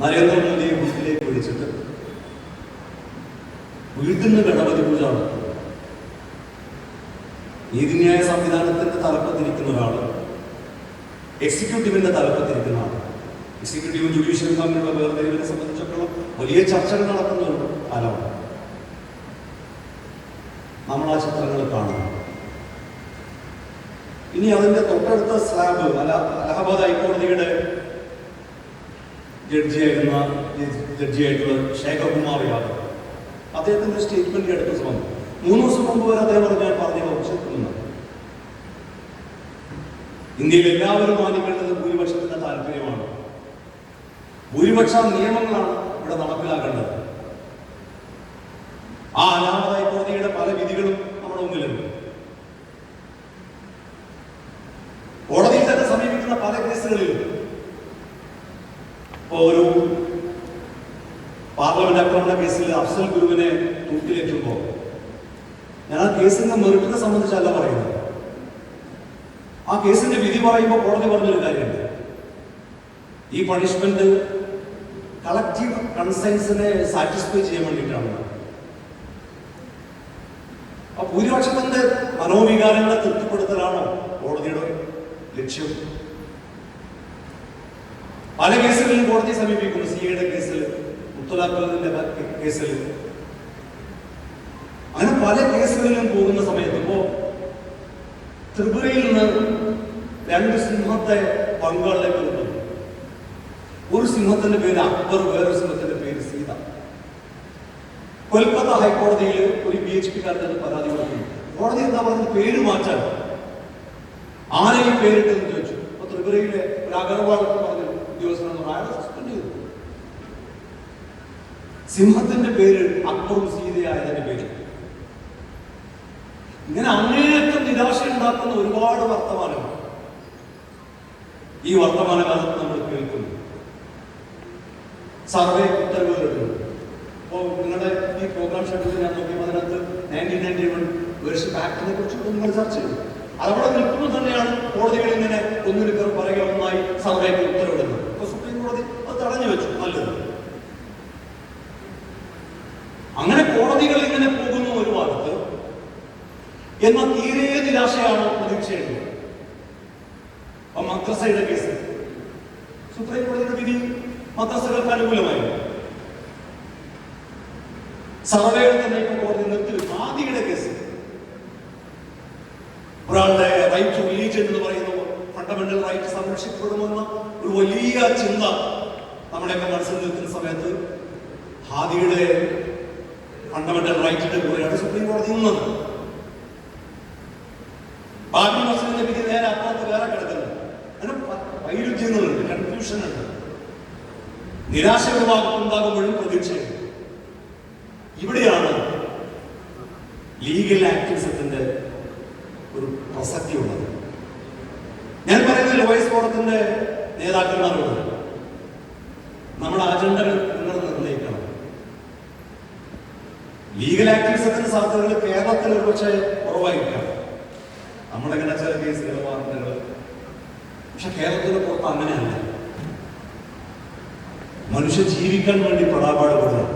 നരേന്ദ്രമോദിയെ വീട്ടിലേക്ക് വിളിച്ചിട്ട് വീട്ടിന്ന് ഗണപതി പൂജ നീതിന്യായ സംവിധാനത്തിന്റെ തലപ്പത്തിരിക്കുന്ന ഒരാൾ എക്സിക്യൂട്ടീവിന്റെ തലപ്പത്തിരിക്കുന്ന ആൾ എക്സിക്യൂട്ടീവും ജുഡീഷ്യലും തമ്മിലുള്ള വേർതിരിവിനെ സംബന്ധിച്ചിടത്തോളം വലിയ ചർച്ചകൾ നടക്കുന്ന ഒരു കാലമാണ്. നമ്മൾ ആ ചിത്രങ്ങൾ കാണുന്നു. ഇനി അതിന്റെ തൊട്ടടുത്ത സ്ലാബ് അല അലഹബാദ് ഹൈക്കോടതിയുടെ ജഡ്ജിയായിരുന്ന ജഡ്ജിയായിട്ടുള്ള ശേഖർകുമാർ യാദവ്. അദ്ദേഹത്തിന്റെ സ്റ്റേറ്റ്മെന്റ് അടുത്ത സമയം. മൂന്ന് ദിവസം മുമ്പ് വരെ അദ്ദേഹം ഞാൻ പറഞ്ഞ വംശത്തിലുണ്ട് ഇന്ത്യയിൽ എല്ലാവരും മാനിക്കേണ്ടത് ഭൂരിപക്ഷത്തിന്റെ താല്പര്യമാണ്. ഭൂരിപക്ഷ നിയമങ്ങളാണ് ഇവിടെ നടപ്പിലാക്കേണ്ടത്. ആ അനാമതായ കോടതിയുടെ പല വിധികളും നമ്മുടെ മുമ്പിലുണ്ട് കോടതിയിൽ തന്നെ സമീപിക്കുന്ന പല കേസുകളിലും ഇപ്പോ ഒരു ആക്രമണ കേസിൽ അഫ്സൽ ഗുരുവിനെ തൂക്കിലേറ്റുമ്പോൾ ഞാൻ ആ കേസിന്റെ മെറിറ്റിനെ സംബന്ധിച്ചല്ല പറയുന്നത്. ആ കേസിന്റെ വിധി പറയുമ്പോൾ കോടതി പറഞ്ഞൊരു കാര്യമുണ്ട്. ഈ പണിഷ്മെന്റ് കളക്റ്റീവ് കൺസെൻസിനെ സാറ്റിസ്ഫൈ ചെയ്യാൻ വേണ്ടിയിട്ടാണ്. ആ ഭൂരിപക്ഷത്തിന്റെ മനോവികാരങ്ങളെ തൃപ്തിപ്പെടുത്തലാണോ കോടതിയുടെ ലക്ഷ്യം. പല കേസുകളിലും കോടതി സമീപിക്കുന്നു. സിഐയുടെ കേസിൽ മുത്തലാഖിന്റെ കേസിൽ. അങ്ങനെ പല കേസുകളിലും പോകുന്ന സമയത്ത് ഇപ്പോ ത്രിപുരയിൽ നിന്ന് രണ്ട് സിംഹത്തെ ബംഗാളിലേക്ക് കൊണ്ടുവന്നു. ഒരു സിംഹത്തിന്റെ പേര് അക്ബർ വേറൊരു സിംഹത്തിന്റെ പേര് സീത. കൊൽക്കത്ത ഹൈക്കോടതിയിൽ ഒരു ബി എച്ച് പിക്കാരന്റെ പരാതി കൊടുക്കുന്നു. കോടതി എന്താ പറയുന്നത്? പേര് മാറ്റാൻ. ആരെയും പേരിട്ടെന്ന് ചോദിച്ചു. അപ്പൊ ത്രിപുരയിലെ ഒരു അഗർവാൾ പറഞ്ഞ ഉദ്യോഗസ്ഥനെന്ന് അയാളെ സിംഹത്തിന്റെ പേര് അക്ബറും സീതയായതിന്റെ പേര്. ഇങ്ങനെ അങ്ങേയറ്റം നിരാശ ഉണ്ടാക്കുന്ന ഒരുപാട് വർത്തമാനങ്ങൾ. ഈ വർത്തമാനകാലത്ത് നമ്മൾ കേൾക്കുന്നു. സർവേ ഉത്തരവുകളുണ്ട്. അപ്പോൾ നിങ്ങളുടെ ഈ പ്രോഗ്രാം ഷെഡ്യൂൾ ഞാൻ നോക്കിയപ്പോൾ അതിനകത്ത് നയന്റീൻ നയന്റി വൺ വേർഷിപ്പ് ആക്ടിനെ കുറിച്ച് നിങ്ങൾ ചർച്ച ചെയ്തു. അതവിടെ നിൽക്കുമ്പോൾ തന്നെയാണ് കോടതികൾ ഇങ്ങനെ ഒന്നിനു പേർ പറയുക ഒന്നായി സർവേക്ക് ഉത്തരവിടുന്നത്. അപ്പോൾ സുപ്രീം കോടതി അത് തടഞ്ഞു വെച്ചു. നല്ലത്. അങ്ങനെ കോടതികൾ ഇങ്ങനെ പോകുന്നു ഒരു ഭാഗത്ത്. എന്നാൽ തീരെ നിരാശയാണ് പ്രതീക്ഷയുള്ളത് അപ്പൊ മദ്രസയുടെ കേസ്. സുപ്രീം കോടതിയുടെ വിധി മദ്രസകൾക്ക് അനുകൂലമായിരുന്നു. സർവേകൾ തന്നെ ഇപ്പൊ കോടതി നിർത്തിവെച്ചു. ആദിയുടെ കേസ്. ഒരാളുടെ റൈറ്റ് ടു റിലീജിയൻ എന്ന് പറയുന്ന ഫണ്ടമെന്റൽ റൈറ്റ് സംരക്ഷിക്കപ്പെടുമെന്ന ഒരു വലിയ ചിന്ത നമ്മുടെയൊക്കെ മനസ്സിൽ നിൽക്കുന്ന സമയത്ത് ഹാദിയുടെ ഫണ്ടമെന്റൽ റൈറ്റിന്റെ കൂടെയാണ് സുപ്രീം കോടതി നിന്നത് ബാബി മസ്ജിദിന്റെ വിധി നേരെ അപ്പുറത്ത് വേറെ കിടക്കുന്നത് അങ്ങനെ പ- വൈരുദ്ധ്യങ്ങളുണ്ട് കൺഫ്യൂഷൻ ഉണ്ട് നിരാശ ഉണ്ടാകുമ്പോഴും പ്രതീക്ഷയുണ്ട്. ഇവിടെയാണ് ലീഗൽ ആക്ടിവിസത്തിന്റെ ഒരു പ്രസക്തി ഉള്ളത് ഞാൻ പറയുന്നത് ലോയസ് ഫോറത്തിന്റെ നേതാക്കന്മാരോട്. നമ്മുടെ അജണ്ടകൾ നിങ്ങൾ നിർണയിക്കണം ലീഗൽ ആക്ടിവിസത്തിന്റെ സാധ്യതകൾ കേരളത്തിൽ ഒരുപക്ഷെ കുറവായിരിക്കാം. നമ്മളിങ്ങനെ ചില കേസുകൾ വാർത്തകൾ പക്ഷെ കേരളത്തിന് പുറത്ത് അങ്ങനെയല്ല. മനുഷ്യ ജീവിക്കാൻ വേണ്ടി പെടാപാട് പെടുന്നു